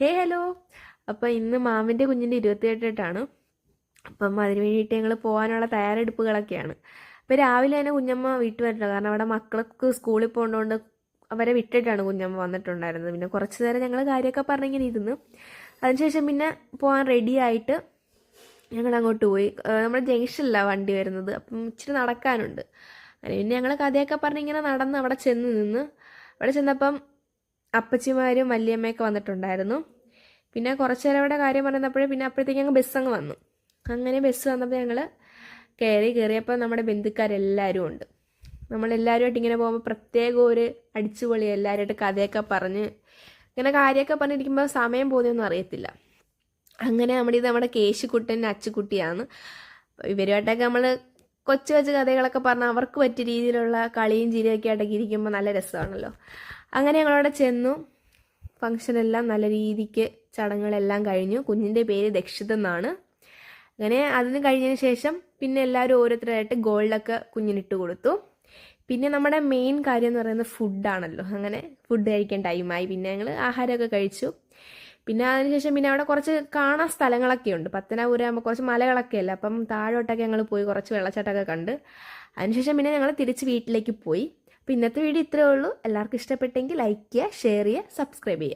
ഹേ hello അപ്പോൾ ഇന്ന് മാമിന്റെ കുഞ്ഞിന്റെ ഇരുപത്തിയെട്ടാണ് അപ്പം അതിന് വേണ്ടിയിട്ട് ഞങ്ങൾ പോകാനുള്ള തയ്യാറെടുപ്പുകളൊക്കെയാണ്. അപ്പോൾ രാവിലെ തന്നെ കുഞ്ഞമ്മ വീട്ടിൽ വരണം കാരണം അവിടെ മക്കൾക്ക് സ്കൂളിൽ പോകുന്നതുകൊണ്ട് അവരെ വിട്ടിട്ടാണ് കുഞ്ഞമ്മ വന്നിട്ടുണ്ടായിരുന്നത്. പിന്നെ കുറച്ച് നേരം ഞങ്ങൾ കാര്യമൊക്കെ പറഞ്ഞിങ്ങനെ ഇരുന്ന്. അതിനുശേഷം പിന്നെ പോകാൻ റെഡിയായിട്ട് ഞങ്ങൾ അങ്ങോട്ട് പോയി. നമ്മുടെ ജംഗ്ഷനിലാണ് വണ്ടി വരുന്നത്. അപ്പം ഇച്ചിരി നടക്കാനുണ്ട്. അങ്ങനെ പിന്നെ ഞങ്ങൾ കഥയൊക്കെ പറഞ്ഞിങ്ങനെ നടന്ന് അവിടെ ചെന്ന് നിന്ന്. അവിടെ ചെന്നപ്പം അപ്പച്ചിമാരും വല്യമ്മയൊക്കെ വന്നിട്ടുണ്ടായിരുന്നു. പിന്നെ കുറച്ച് നേരം കാര്യം പറഞ്ഞപ്പോഴേ പിന്നെ അപ്പോഴത്തേക്ക് ഞങ്ങൾ ബസ് അങ്ങ് വന്നു. അങ്ങനെ ബസ് വന്നപ്പോൾ ഞങ്ങൾ കയറി കയറിയപ്പോൾ നമ്മുടെ ബന്ധുക്കാരെല്ലാവരും ഉണ്ട്. നമ്മളെല്ലാവരുമായിട്ട് ഇങ്ങനെ പോകുമ്പോൾ പ്രത്യേക ഒരു അടിച്ചുപൊളി എല്ലാവരുമായിട്ട് കഥയൊക്കെ പറഞ്ഞ് ഇങ്ങനെ കാര്യമൊക്കെ പറഞ്ഞിരിക്കുമ്പോൾ സമയം പോകുന്നൊന്നും അറിയത്തില്ല. അങ്ങനെ നമ്മുടെ ഇത് നമ്മുടെ കേശുക്കുട്ടൻ അച്ചുക്കുട്ടിയാണ്. ഇവരുമായിട്ടൊക്കെ നമ്മൾ കൊച്ചു കൊച്ചു കഥകളൊക്കെ പറഞ്ഞാൽ അവർക്ക് പറ്റിയ രീതിയിലുള്ള കളിയും ചിരിയൊക്കെ ആയിട്ടൊക്കെ ഇരിക്കുമ്പോൾ നല്ല രസമാണല്ലോ. അങ്ങനെ ഞങ്ങളവിടെ ചെന്നു. ഫംഗ്ഷനെല്ലാം നല്ല രീതിക്ക് ചടങ്ങുകളെല്ലാം കഴിഞ്ഞു. കുഞ്ഞിന്റെ പേര് ദക്ഷിത് എന്നാണ്. അങ്ങനെ അതിന് കഴിഞ്ഞതിന് ശേഷം പിന്നെ എല്ലാവരും ഓരോരുത്തരായിട്ട് ഗോൾഡൊക്കെ കുഞ്ഞിനിട്ട് കൊടുത്തു. പിന്നെ നമ്മുടെ മെയിൻ കാര്യം എന്ന് പറയുന്നത് ഫുഡാണല്ലോ അങ്ങനെ ഫുഡ് കഴിക്കാൻ ടൈമായി പിന്നെ ഞങ്ങൾ ആഹാരമൊക്കെ കഴിച്ചു. പിന്നെ അതിനുശേഷം പിന്നെ അവിടെ കുറച്ച് കാണാൻ സ്ഥലങ്ങളൊക്കെ ഉണ്ട്. പത്തനാപുരം ആകുമ്പോൾ കുറച്ച് മലകളൊക്കെ അല്ല? അപ്പം താഴോട്ടൊക്കെ ഞങ്ങൾ പോയി കുറച്ച് വെള്ളച്ചാട്ടമൊക്കെ കണ്ട് അതിനുശേഷം പിന്നെ ഞങ്ങൾ തിരിച്ച് വീട്ടിലേക്ക് പോയി. അപ്പോൾ ഇന്നത്തെ വീഡിയോ ഇത്രയേ ഉള്ളൂ. എല്ലാവർക്കും ഇഷ്ടപ്പെട്ടെങ്കിൽ ലൈക്ക് ചെയ്യുക ഷെയർ ചെയ്യുക സബ്സ്ക്രൈബ് ചെയ്യുക.